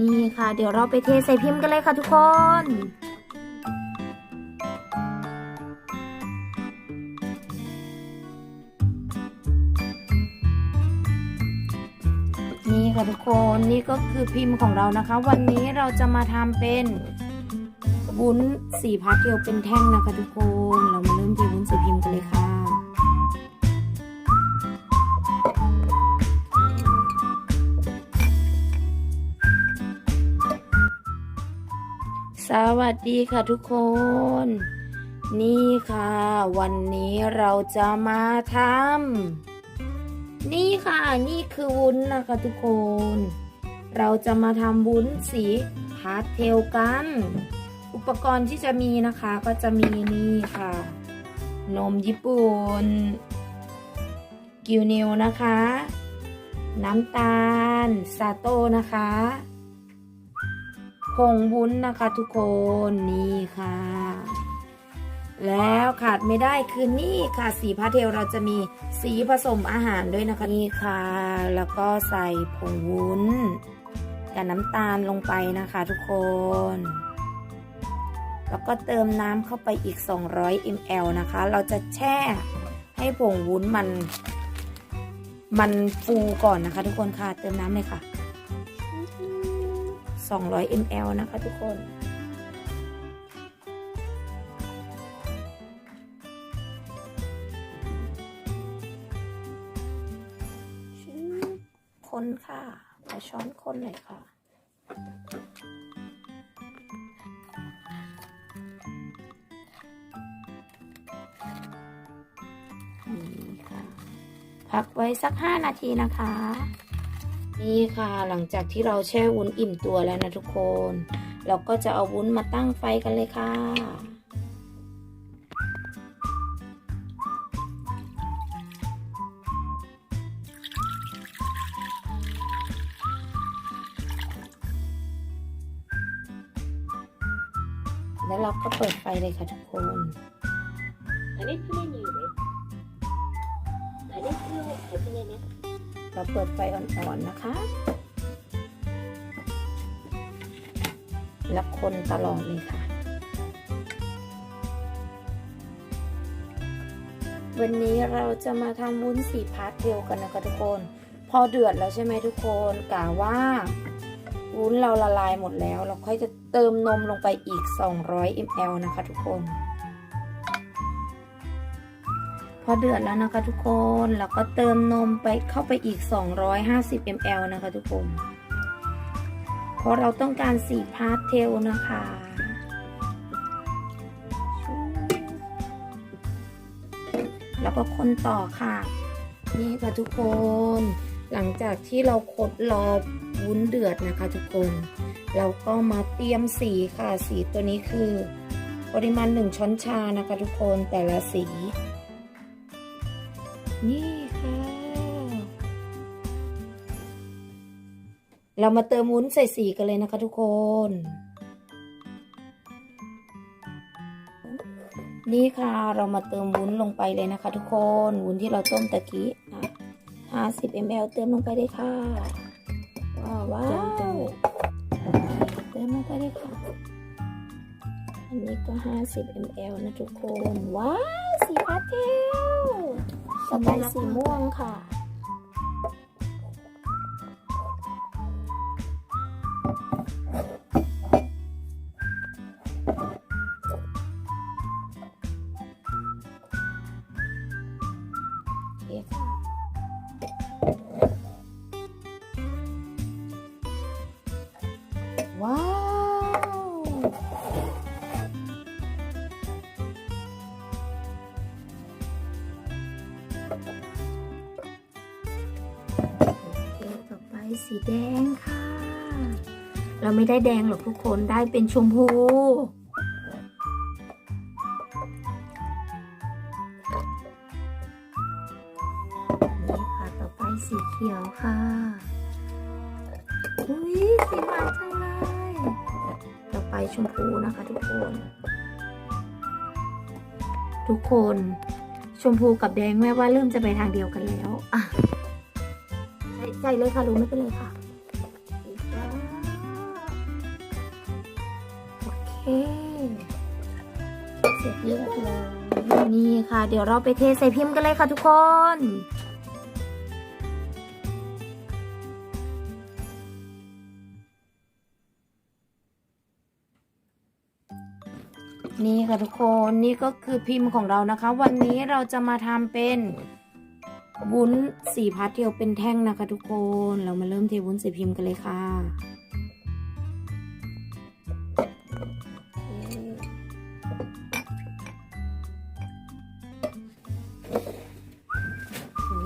นี่ค่ะ เดี๋ยวเราไปเทใส่พิมพ์กันเลยค่ะทุกคนนี่ค่ะทุกคนนี่ก็คือพิมพ์ของเรานะคะ วันนี้เราจะมาทำเป็นวุ้นสีพาสเทลเป็นแท่งนะคะทุกคน เรามาเริ่มเทวุ้นสีพิมพ์กันเลยค่ะ สวัสดีค่ะทุกคน นี่ค่ะ วันนี้เราจะมาทำนี่ค่ะ นี่คือวุ้นนะคะทุกคน เราจะมาทำวุ้นสีพาสเทลกัน อุปกรณ์ที่จะมีนะคะก็จะมีนี่ค่ะ นมญี่ปุ่น กิวนิวนะคะ น้ำตาล ซาโต้นะคะ ผงวุ้นนะคะทุกคนนี่ค่ะ แล้วขาดไม่ได้คือนี่ค่ะ สีพาเทลเราจะมีสีผสมอาหารด้วยนะคะนี่ค่ะ แล้วก็ใส่ผงวุ้นกับน้ำตาลลงไปนะคะทุกคน แล้วก็เติมน้ำเข้าไปอีก 200 ml นะคะ เราจะแช่ให้ผงวุ้นมัน มันฟูก่อนนะคะทุกคนค่ะ เติมน้ำเลยค่ะ 200 ml นะคะทุกคน คนค่ะเอช้อนคนหน่อยค่ะนี่ค่ะ พักไว้สัก 5 นาทีนะคะ นี่ค่ะหลังจากที่เราแช่วุ้นอิ่มตัวแล้วนะทุกคน เราก็จะเอาวุ้นมาตั้งไฟกันเลยค่ะแล้วเราก็เปิดไฟเลยค่ะทุกคนอันนี้คือเมนูเลยอันนี้คือเมนู เราเปิดไฟอ่อนๆนะคะ แล้วคนตลอดเลยค่ะ วันนี้เราจะมาทำวุ้นสีพาสเทลกันนะคะทุกคน พอเดือดแล้วใช่ไหมทุกคนกะว่าวุ้นเราละลายหมดแล้ว เราค่อยจะเติมนมลงไปอีก 200 ml นะคะทุกคน พอเดือดแล้วนะคะทุกคนแล้วก็เติมนมไปเข้าไปอีก 250 ml นะคะทุกคนเพราะเราต้องการสีพาสเทลนะคะแล้วก็คนต่อค่ะ นี่ค่ะทุกคน หลังจากที่เราคดรอวุ้นเดือดนะคะทุกคน เราก็มาเตรียมสีค่ะ สีตัวนี้คือ ปริมาณ 1 ช้อนชานะคะทุกคนแต่ละสี นี่ค่ะ เรามาเติมวุ้นใส่สีกันเลยนะคะทุกคน นี่ค่ะเรามาเติมวุ้นลงไปเลยนะคะ ทุกคนวุ้นที่เราต้มตะกี้ห้าสิบ ml เติมลงไปเลยค่ะว้าวว้าวเติมลงไปเลยค่ะ อันนี้ก็ 50 ml นะทุกคน ว้าว สีพาสเทล ต่อไปสีม่วงค่ะโอเคค่ะว้าว สีแดงค่ะ เราไม่ได้แดงหรอกทุกคนได้เป็นชมพู นี่ค่ะต่อไปสีเขียวค่ะ อุ้ยสีหวานจังเลย ต่อไปชมพูนะคะทุกคน ทุกคนชมพูกับแดงแม่ว่าเริ่มจะไปทางเดียวกันแล้วอะ ใส่เลยค่ะรู้ไม่เป็นไรค่ะโอเคเสร็จเรียบร้อยนี่ค่ะ เดี๋ยวเราไปเทใส่พิมพ์กันเลยค่ะทุกคนนี่ค่ะทุกคนนี่ก็คือพิมพ์ของเรานะคะ วันนี้เราจะมาทำเป็น วุ้นสีพาสเทลเป็นแท่งนะคะทุกคน เรามาเริ่มเทวุ้นส่พิมพ์กันเลยค่ะ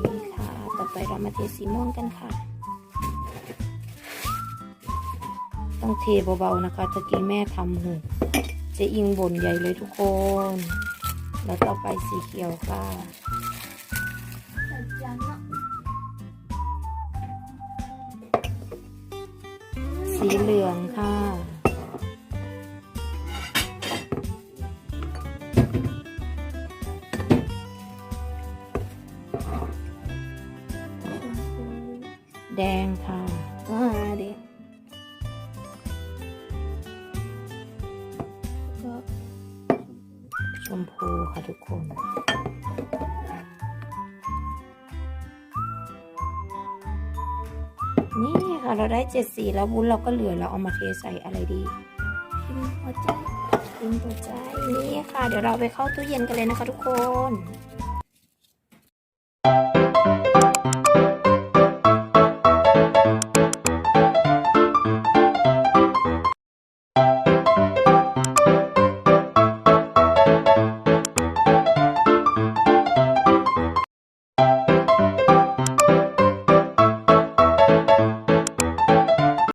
นี่ค่ะ ต่อไปเรามาเทสีม่วงกันค่ะ ต้องเทเบาๆนะคะตะกี้แม่ทำหกเจะอิงบนใหญ่เลยทุกคน แล้วต่อไปสีเขียวค่ะ สีเหลืองค่ะ แดงค่ะอ่าเด็กก็ชมพูค่ะทุกคน เราได้เจ็ดสีแล้ววุ้นเราก็เหลือเราเอามาเทใส่อะไรดีพิมพ์หัวใจพิมพ์หัวใจนี่ค่ะ เดี๋ยวเราไปเข้าตู้เย็นกันเลยนะคะทุกคน